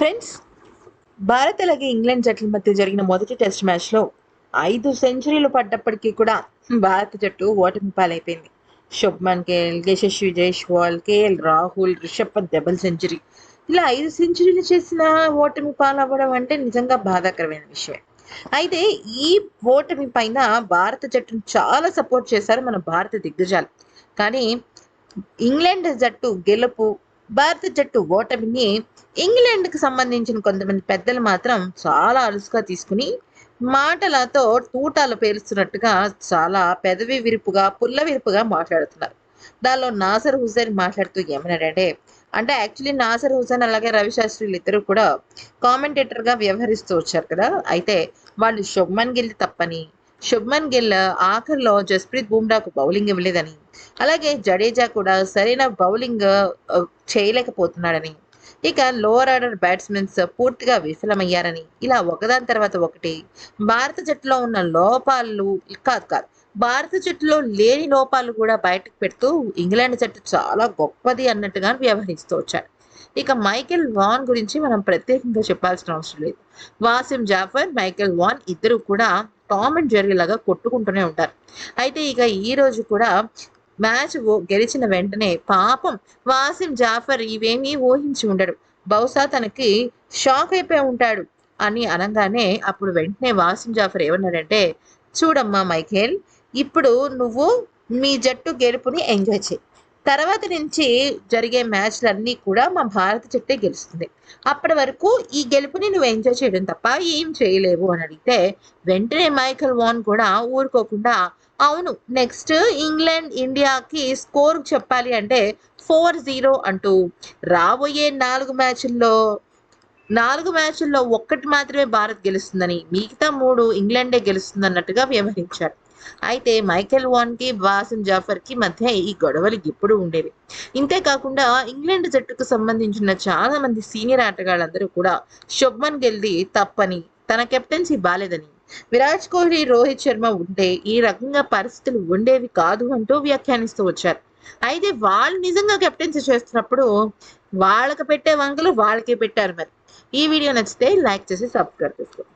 Friends Bharat అలాగే England జట్ల మధ్య జరిగిన మొదటి టెస్ట్ మ్యాచ్లో ఐదు సెంచరీలు పడ్డప్పటికీ కూడా భారత జట్టు ఓటమి పాలైపోయింది. Shubman Gill Yashasvi Jaiswal K L Rahul Rishabh Pant double century. ఇలా ఐదు సెంచరీలు చేసిన ఓటమి పాలవ్వడం అంటే నిజంగా బాధాకరమైన విషయం. అయితే ఈ ఓటమి పైన భారత జట్టును చాలా సపోర్ట్ చేశారు మన భారత దిగ్గజాలు. కానీ ఇంగ్లాండ్ జట్టు గెలుపు భారత జట్టు ఓటమిని ఇంగ్లాండ్కి సంబంధించిన కొంతమంది పెద్దలు మాత్రం చాలా అలుసుగా తీసుకుని మాటలతో తూటాలు పేరుస్తున్నట్టుగా చాలా పెదవి విరుపుగా పుల్ల విరుపుగా మాట్లాడుతున్నారు. దానిలో నాసర్ హుసేన్ మాట్లాడుతూ ఏమన్నాడంటే అంటే యాక్చువల్లీ నాసర్ హుసేన్ అలాగే రవిశాస్త్రిలు ఇద్దరు కూడా కామెంటేటర్గా వ్యవహరిస్తూ వచ్చారు కదా. అయితే వాళ్ళు శుభ్మన్ గిల్ తప్పని శుభ్మన్ గిల్ ఆఖరిలో జస్ప్రీత్ బుమ్రాకు బౌలింగ్ ఇవ్వలేదని అలాగే జడేజా కూడా సరైన బౌలింగ్ చేయలేకపోతున్నాడని. ఇక లోవర్ ఆర్డర్ బ్యాట్స్మెన్స్ పూర్తిగా విఫలమయ్యారని. ఇలా ఒకదాని తర్వాత ఒకటి. భారత జట్టులో ఉన్న లోపాలు కాదు కాదు. భారత జట్టులో లేని లోపాలు కూడా బయటకు పెడుతూ ఇంగ్లాండ్ జట్టు చాలా గొప్పది అన్నట్టుగా వ్యవహరిస్తూ వచ్చాడు. ఇక మైకెల్ వాన్ గురించి మనం ప్రత్యేకంగా చెప్పాల్సిన అవసరం లేదు. వాసిం జాఫర్ మైకెల్ వాన్ ఇద్దరు కూడా టామ్ అండ్ జెర్రీ లాగా కొట్టుకుంటూనే ఉంటారు. అయితే ఇక ఈ రోజు కూడా మ్యాచ్ ఓ- గెలిచిన వెంటనే పాపం వాసిం జాఫర్ ఇవేమీ ఊహించి ఉండడు. బహుశా తనకి షాక్ అయిపోయి ఉంటాడు అని అనగానే అప్పుడు వెంటనే వాసిం జాఫర్ ఏమన్నాడంటే చూడమ్మా మైఖేల్ ఇప్పుడు నువ్వు మీ జట్టు గెలుపుని ఎంజాయ్ చేయి. తర్వాత నుంచి జరిగే మ్యాచ్లన్నీ కూడా మా భారత జట్టే గెలుస్తుంది. అప్పటి వరకు ఈ గెలుపుని నువ్వు ఎంజాయ్ చేయడం తప్ప ఏం చేయలేవు అని అడిగితే వెంటనే మైకల్ వాన్ కూడా ఊరుకోకుండా అవును. నెక్స్ట్ ఇంగ్లాండ్ ఇండియాకి స్కోర్ చెప్పాలి అంటే ఫోర్ జీరో అంటూ రాబోయే నాలుగు మ్యాచ్ల్లో నాలుగు మ్యాచ్ల్లో ఒక్కటి మాత్రమే భారత్ గెలుస్తుందని మిగతా మూడు ఇంగ్లాండే గెలుస్తుంది అన్నట్టుగా వ్యవహరించారు. అయితే మైకెల్ వాన్కి కి జాఫర్కి జాఫర్కి మధ్య ఈ గొడవలు ఎప్పుడు ఉండేవి. ఇంతేకాకుండా ఇంగ్లాండ్ జట్టుకు సంబంధించిన చాలా మంది సీనియర్ ఆటగాళ్ళందరూ కూడా శుభ్మన్ గెల్ది తప్పని తన కెప్టెన్సీ బాలేదని విరాట్ కోహ్లీ రోహిత్ శర్మ ఉంటే ఈ రకంగా పరిస్థితులు ఉండేవి కాదు అంటూ వ్యాఖ్యానిస్తూ వచ్చారు. అయితే వాళ్ళు నిజంగా కెప్టెన్సీ చేస్తున్నప్పుడు వాళ్ళకి పెట్టే వంకలు వాళ్ళకే పెట్టారు మరి. ఈ వీడియో నచ్చితే లైక్ చేసి సబ్స్క్రైబ్ చేసుకోండి.